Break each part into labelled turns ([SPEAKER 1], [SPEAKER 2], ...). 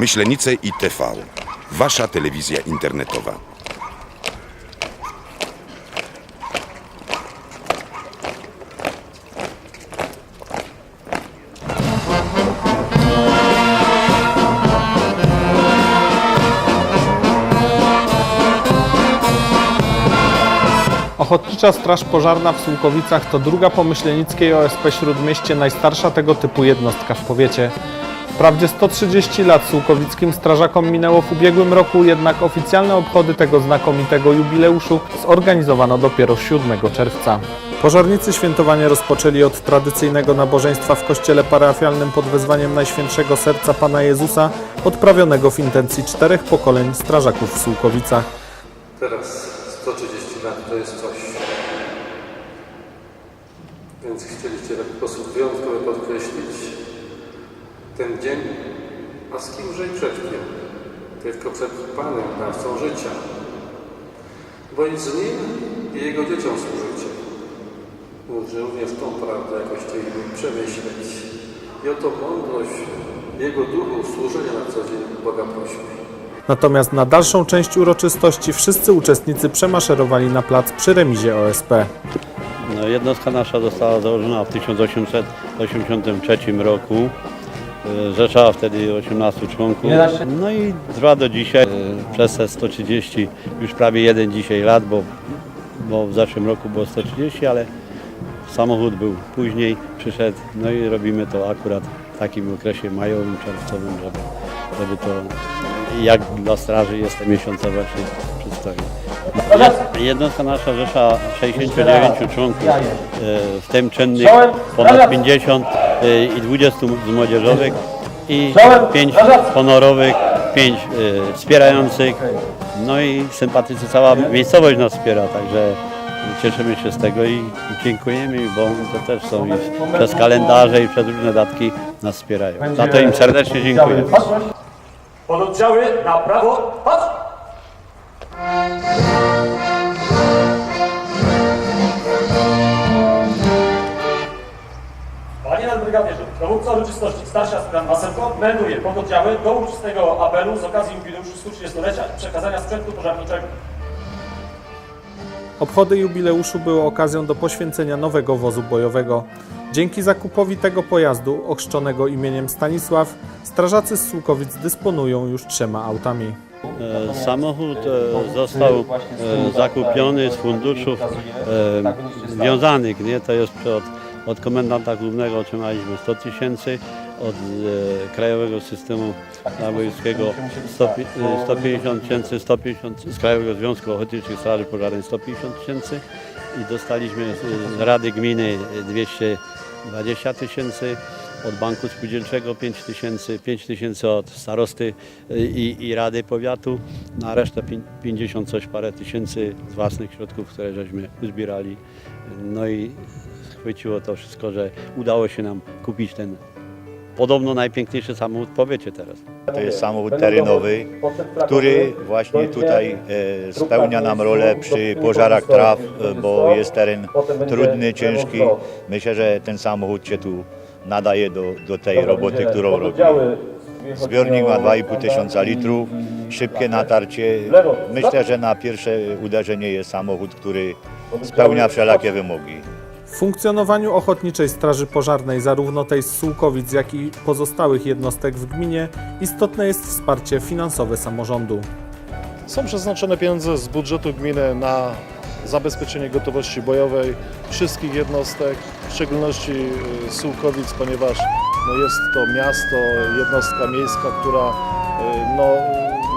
[SPEAKER 1] Myślenice i TV. Wasza telewizja internetowa.
[SPEAKER 2] Ochotnicza Straż Pożarna w Sułkowicach to druga po Myślenickiej OSP Śródmieście najstarsza tego typu jednostka w powiecie. Wprawdzie 130 lat sułkowickim strażakom minęło w ubiegłym roku, jednak oficjalne obchody tego znakomitego jubileuszu zorganizowano dopiero 7 czerwca. Pożarnicy świętowanie rozpoczęli od tradycyjnego nabożeństwa w kościele parafialnym pod wezwaniem Najświętszego Serca Pana Jezusa, odprawionego w intencji czterech pokoleń strażaków w Sułkowicach.
[SPEAKER 3] Teraz 130 lat to jest coś. Więc chcieliście w sposób wyjątkowy podkreślić ten dzień, a z kimże i przed kim? Tylko przed Panem, dawcą życia. Bo i z Nim i Jego dzieciom służycie. Że również tą prawdę jakoś chcieliby przemyśleć. I o tą mądrość Jego duchu służenia na co dzień Boga prosimy.
[SPEAKER 2] Natomiast na dalszą część uroczystości wszyscy uczestnicy przemaszerowali na plac przy remizie OSP.
[SPEAKER 4] No, jednostka nasza została założona w 1883 roku. E, Rzeczała wtedy 18 członków. No i trwa do dzisiaj. E, Przez te 130, już prawie jeden dzisiaj lat, bo, bo w zeszłym roku było 130, ale samochód był później, przyszedł. No i robimy to akurat w takim okresie majowym, czerwcowym, żeby, żeby to jak dla straży jest te miesiące właśnie przedstawić. Jednostka nasza rzesza 69 członków, e, w tym czynnych ponad 50 e, i 20 z młodzieżowych i 5 honorowych, 5 e, wspierających. No i sympatycy, cała miejscowość nas wspiera, także cieszymy się z tego i dziękujemy, bo to też są i przez kalendarze i przez różne datki nas wspierają. Za to im serdecznie dziękuję.
[SPEAKER 5] Pododdziały na prawo, patrz! Panie nadbrygadierze, dowódca uroczystości, starszy aspirant Masenko, melduje pododdziały do uczestnego apelu z okazji jubileuszu 130-lecia i przekazania sprzętu pożarniczego.
[SPEAKER 2] Obchody jubileuszu były okazją do poświęcenia nowego wozu bojowego. Dzięki zakupowi tego pojazdu, ochrzczonego imieniem Stanisław, strażacy z Sułkowic dysponują już trzema autami.
[SPEAKER 4] E, Samochód e, został e, zakupiony z funduszów związanych, nie? To jest od, od komendanta głównego otrzymaliśmy 100 tysięcy, od e, Krajowego Systemu Wojewódzkiego 100 pi- e, 150 tysięcy, 150 z Krajowego Związku Ochotniczych Straży Pożarnych 150 tysięcy i dostaliśmy z- Rady Gminy 220 tysięcy, od Banku Spółdzielczego 5 tysięcy, 5 tysięcy od starosty y, i, i Rady Powiatu, na resztę pię- 50 coś parę tysięcy z własnych środków, które żeśmy uzbierali. No i chwyciło to wszystko, że udało się nam kupić ten podobno najpiękniejszy samochód w powiecie teraz.
[SPEAKER 6] To jest samochód terenowy, który właśnie tutaj e, spełnia nam rolę przy pożarach traw, e, bo jest teren trudny, ciężki. Myślę, że ten samochód się tu nadaje do, do tej roboty, którą robi. Zbiornik ma 2,5 tysiąca litrów, szybkie natarcie. Myślę, że na pierwsze uderzenie jest samochód, który spełnia wszelakie wymogi.
[SPEAKER 2] W funkcjonowaniu Ochotniczej Straży Pożarnej, zarówno tej z Sułkowic, jak i pozostałych jednostek w gminie, istotne jest wsparcie finansowe samorządu.
[SPEAKER 7] Są przeznaczone pieniądze z budżetu gminy na zabezpieczenie gotowości bojowej wszystkich jednostek, w szczególności y, Sułkowic, ponieważ no, jest to miasto, jednostka miejska, która y, no,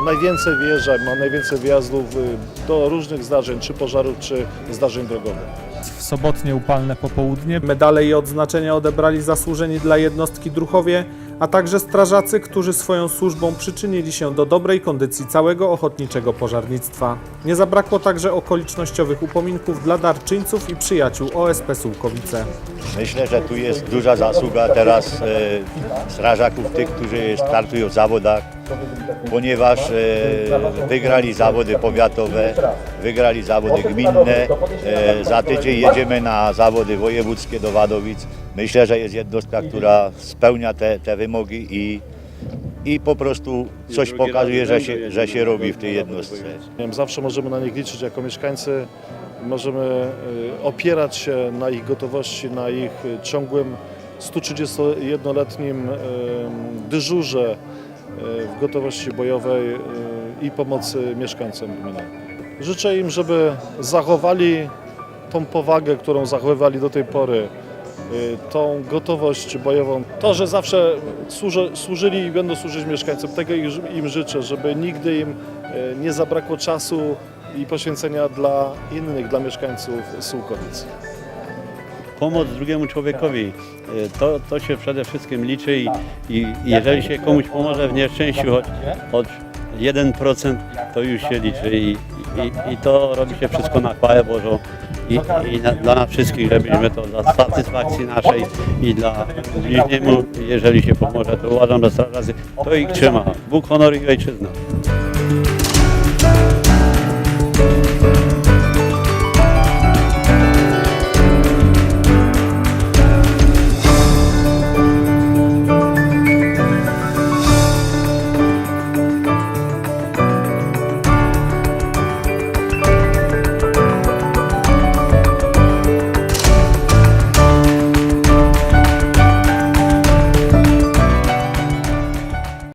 [SPEAKER 7] najwięcej wyjeżdża, ma najwięcej wyjazdów y, do różnych zdarzeń, czy pożarów, czy zdarzeń drogowych.
[SPEAKER 2] W sobotnie upalne popołudnie medale i odznaczenia odebrali zasłużeni dla jednostki druchowie, a także strażacy, którzy swoją służbą przyczynili się do dobrej kondycji całego ochotniczego pożarnictwa. Nie zabrakło także okolicznościowych upominków dla darczyńców i przyjaciół OSP Sułkowice.
[SPEAKER 6] Myślę, że tu jest duża zasługa teraz e, strażaków, tych, którzy startują w zawodach, ponieważ e, wygrali zawody powiatowe, wygrali zawody gminne. E, za tydzień jedziemy na zawody wojewódzkie do Wadowic. Myślę, że jest jednostka, która spełnia te, te wymogi i i po prostu coś pokazuje, że się, że się robi w tej jednostce.
[SPEAKER 7] zawsze możemy na nich liczyć jako mieszkańcy. Możemy y, opierać się na ich gotowości, na ich y, ciągłym 131-letnim y, dyżurze w gotowości bojowej y, i pomocy mieszkańcom gminy. Życzę im, żeby zachowali tą powagę, którą zachowywali do tej pory, y, tą gotowość bojową. To, że zawsze służy, służyli i będą służyć mieszkańcom, tego im życzę, żeby nigdy im nie zabrakło czasu i poświęcenia dla innych, dla mieszkańców Sułkowic.
[SPEAKER 4] Pomoc drugiemu człowiekowi, y, to, to się przede wszystkim liczy i, i jeżeli się komuś pomoże w nieszczęściu choć, choć 1%, to już się liczy i, i, i to robi się wszystko na chwałę Bożą i, i na, dla nas wszystkich, żebyśmy to dla satysfakcji naszej i dla bliźniemu, jeżeli się pomoże, to uważam, że strażacy to ich trzyma. Bóg, honor i ojczyzna.